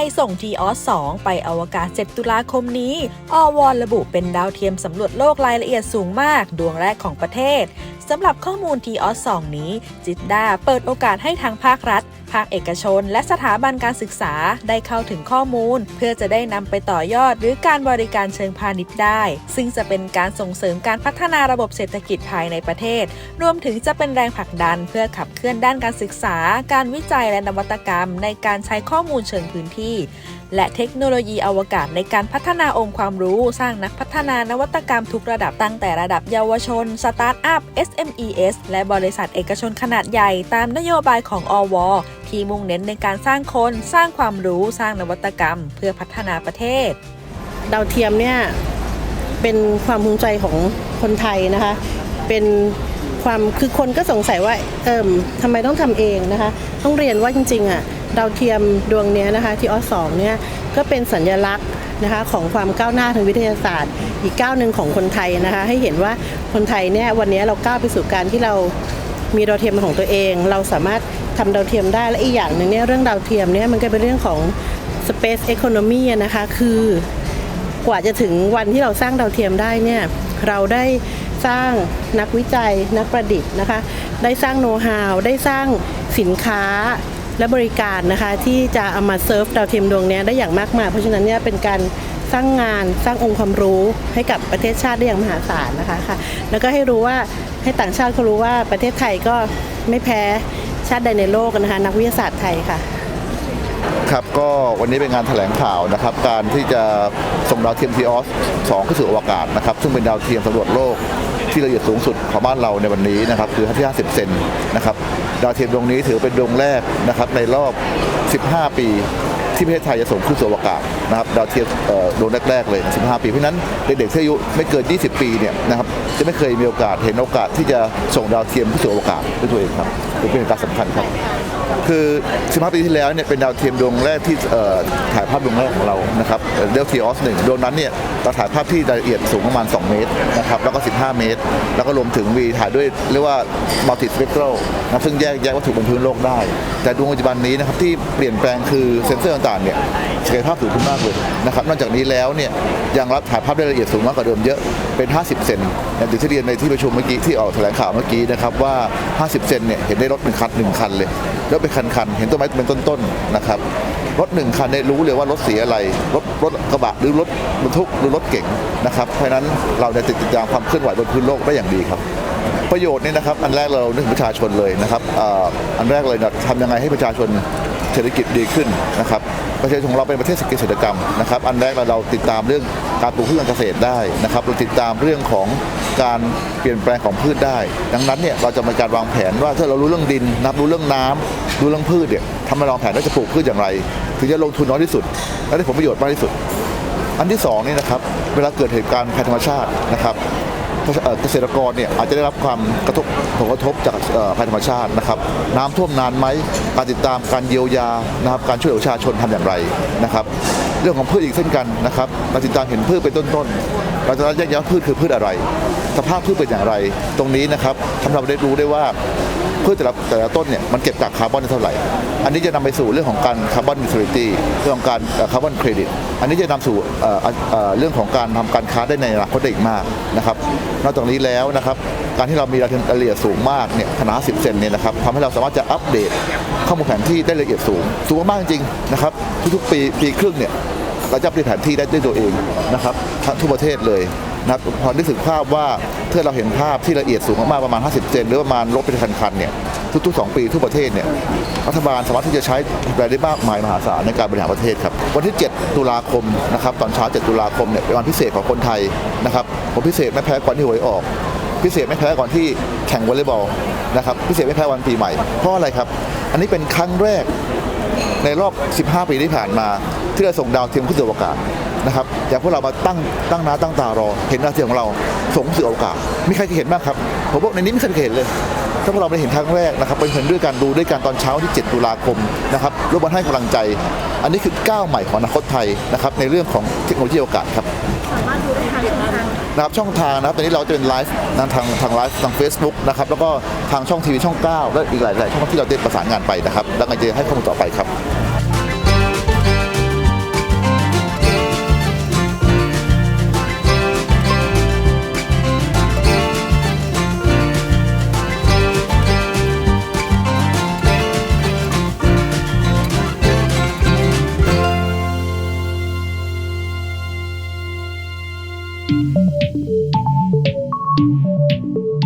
ยส่งทีออส2ไปอวกาศ 7 ตุลาคมนี้ อวอระบุเป็นดาวเทียมสำรวจโลกรายละเอียดสูงมาก ดวงแรกของประเทศ สำหรับข้อมูลทีออส2นี้ จิตดาเปิดโอกาสให้ทางภาครัฐ ภาคเอกชน และสถาบันการศึกษาได้เข้าถึงข้อมูล เพื่อจะได้นำไปต่อยอด หรือการบริการเชิงพาณิชย์ได้ ซึ่งจะเป็นการส่งเสริมการพัฒนาระบบเศรษฐกิจภายในประเทศ รวมถึงจะเป็นแรงผลักดัน เพื่อขับเคลื่อนด้านการศึกษา การวิจัยและนวัตกรรม ในการใช้ข้อมูลเชิงพื้นที่ และเทคโนโลยีอวกาศในการพัฒนาองค์ความรู้ สร้างนักพัฒนานวัตกรรมทุกระดับตั้งแต่ระดับเยาวชนสตาร์ทอัพ SMES และบริษัทเอกชนขนาดใหญ่ตามนโยบายของอว ที่มุ่งเน้นในการสร้างคน สร้างความรู้สร้างนวัตกรรม เพื่อพัฒนาประเทศ ดาวเทียมเนี่ยเป็นความภูมิใจของคนไทยนะคะ เป็นความคือคนก็สงสัยว่าเอิมทำไมต้องทำเองนะคะ ต้องเรียนว่าจริงๆอะดาวเทียมดวงนี้นะคะที่ออสองเนี่ยก็เป็นสัญลักษณ์นะคะของความก้าวหน้าทางวิทยาศาสตร์ อีกก้าวหนึ่งของคนไทยนะคะให้เห็นว่าคนไทยเนี่ยวันนี้เราก้าวไปสู่การที่เรามีดาวเทียมเป็นของตัวเอง เราสามารถ ทำดาวเทียมได้และอีกอย่างหนึ่งเนี่ยเรื่องดาวเทียมเนี่ยมันก็เป็นเรื่องของ Space Economy นะคะคือกว่าจะถึงวันที่เราสร้างดาวเทียมได้เนี่ยเราได้สร้างนักวิจัยนักประดิษฐ์นะคะ ได้สร้างโน้ตฮาวได้สร้างสินค้าและบริการนะคะ ที่จะเอามาเซิร์ฟดาวเทียมดวงนี้ได้อย่างมากมาย เพราะฉะนั้นเนี่ยเป็นการสร้างงานสร้างองค์ความรู้ให้กับประเทศชาติได้อย่างมหาศาลนะคะค่ะแล้วก็ให้รู้ว่าให้ต่างชาติเขารู้ว่าประเทศไทยก็ไม่แพ้ ชาติใดในโลกนะคะนักวิทยาศาสตร์ไทยค่ะ ครับก็วันนี้เป็นงานแถลงข่าวนะครับ การที่จะส่งดาวเทียมทีออส2ขึ้นสู่อวกาศนะครับ ซึ่งเป็นดาวเทียมสำรวจโลกที่ละเอียดสูงสุดของบ้านเราในวันนี้นะครับคือที่50 เซนนะครับดาวเทียมดวงนี้ถือเป็นดวงแรกนะครับในรอบ 15 ปีที่ประเทศไทยจะส่งขึ้นสู่อวกาศ นะครับดาวเทียมเอ่อดวงแรกๆเลย 15 ปี เพราะฉะนั้นเด็กๆที่อายุไม่เกิน 20 ปีเนี่ยนะครับจะไม่เคยมีโอกาสเห็นโอกาสที่จะส่งดาวเทียมขึ้นสู่อวกาศด้วยตัวเองครับเป็นการสำคัญครับคือ 15 ปีที่แล้วเนี่ยเป็นดาวเทียมดวงแรกที่ถ่ายภาพดวงแรกของเรานะครับเดลทีออสหนึ่งดวงนั้นเนี่ยเราถ่ายภาพที่รายละเอียดสูงประมาณ 2 เมตรนะครับแล้วก็ 15 เมตร แล้วก็รวมถึงมีถ่ายด้วยเรียกว่ามัลติสเปก r a l นะซึ่งแยกแยกวัตถุบนพื้นโลกได้ แต่ดวงปัจจุบันนี้นะครับที่เปลี่ยนแปลงคือเซ็นเซอร์ต่างๆเนี่ย ศักยภาพสูงขึ้นมากเลยนะครับนอกจากนี้แล้วเนี่ยยังรับถ่ายภาพได้ละเอียดสูงมากกว่าเดิมเยอะเป็น 50 เซนอย่างที่เรียนในที่ประชุมเมื่อกี้ที่ออกแถลงข่าวเมื่อกี้นะครับว่า 50 เซนเนี่ยเห็นได้รถหนึ่งคันหนึ่งคันเลยแล้วเป็นคันๆเห็นต้นไม้เป็นต้นๆนะครับรถหนึ่งคันเนี่ยรู้เลยว่ารถสีอะไร รถรถกระบะหรือรถบรรทุกหรือรถเก๋งนะครับเพราะนั้นเราจะติดตามความเคลื่อนไหวบนพื้นโลกได้อย่างดีครับประโยชน์เนี่ยนะครับอันแรกเรานึกประชาชนเลยนะครับอันแรกเลยนะทำยังไงให้ประชาชน เศรษฐกิจดีขึ้นนะครับประเทศของเราเป็นประเทศเศรษฐกิจเศรษฐกรรมนะครับ อันแรกเราเราติดตามเรื่องการปลูกพืชการเกษตรได้นะครับเราติดตามเรื่องของการเปลี่ยนแปลงของพืชได้ ดังนั้นเนี่ยเราจะมีการวางแผนว่าถ้าเรารู้เรื่องดินนับรู้เรื่องน้ำรู้เรื่องพืชเนี่ยทำมาวางแผนว่าจะปลูกพืชอย่างไร ถึงจะลงทุนน้อยที่สุด และได้ผลประโยชน์มากที่สุด อันที่สองนี่นะครับเวลาเกิดเหตุการณ์ภัยธรรมชาตินะครับ เกษตรกรเนี่ยอาจจะได้รับความกระทบผลกระทบจากภัยธรรมชาตินะครับ น้ำท่วมนานไหมการติดตามการเยียวยานะครับการช่วยเหลือประชาชนทำอย่างไรนะครับ เรื่องของพืชอีกเช่นกันนะครับเราติดตามเห็นพืชเป็นต้นๆเราจะแยกแยะพืชคือพืชอะไร สภาพพืชเป็นอย่างไร ตรงนี้นะครับทำให้เราได้รู้ได้ว่า พืชแต่ละแต่ละต้นเนี่ยมันเก็บกักคาร์บอนได้เท่าไหร่ อันนี้จะนำไปสู่เรื่องของการคาร์บอนนิวทริตี้เรื่องของการคาร์บอนเครดิต อันนี้จะนำสู่เรื่องของการทำการค้าได้ในอนาคตได้อีกมากนะครับ นอกจากนี้แล้วนะครับ การที่เรามีรายละเอียดสูงมากเนี่ยขนาด10 เซนเนี่ยนะครับทำให้เราสามารถจะอัปเดตข้อมูลแผนที่ได้ละเอียดสูง สูงมากจริงๆนะครับ ทุกๆปีปีครึ่งเนี่ยเราจะอัปเดตแผนที่ได้ด้วยตัวเองนะครับทั้งทั่วประเทศเลย นะครับพอนึกถึงภาพว่าถ้าเราเห็นภาพที่ละเอียดสูงมากๆประมาณ 50เซนหรือประมาณลบเป็นคันๆเนี่ยทุกๆ 2 ปีทั่วประเทศเนี่ยรัฐบาลสามารถที่จะใช้รายได้มากมายมหาศาลในการบริหารประเทศครับวันที่ 7 ตุลาคมนะครับตอนเช้า 7 ตุลาคมเนี่ยเป็นวันพิเศษของคนไทยนะครับผมพิเศษไม่แพ้ก่อนที่หวยออก พิเศษไม่แพ้ก่อนที่แข่งวอลเลย์บอลนะครับพิเศษไม่แพ้วันปีใหม่เพราะอะไรครับ อันนี้เป็นครั้งแรกในรอบ 15 ปีที่ผ่านมา ที่เราส่งดาวเทียมขึ้นสู่อวกาศ นะครับอย่างพวกเรามาตั้งตั้งหน้าตั้งตารอ เห็นดาวเทียมของเราส่งขึ้นสู่อวกาศมีใครเคยเห็นบ้างครับผมบอกในนี้ไม่เคยเห็นเลยถ้าพวกเราได้เห็นครั้งแรกนะครับเป็นเห็นด้วยกันดูด้วยกันตอนเช้าที่ 7 ตุลาคมนะครับร่วมกันให้กำลังใจ อันนี้คือก้าวใหม่ของอนาคตไทยนะครับในเรื่องของเทคโนโลยีอวกาศครับนะครับช่องทางนะครับตอนนี้เราจะเป็นไลฟ์นะทางทางไลฟ์ทาง Facebook นะครับแล้วก็ทางช่องทีวีช่อง 9 และอีกหลาย ๆ ช่องที่เราได้ประสานงานไปนะครับแล้วก็จะให้ข้อมูลต่อไปครับ Thank you.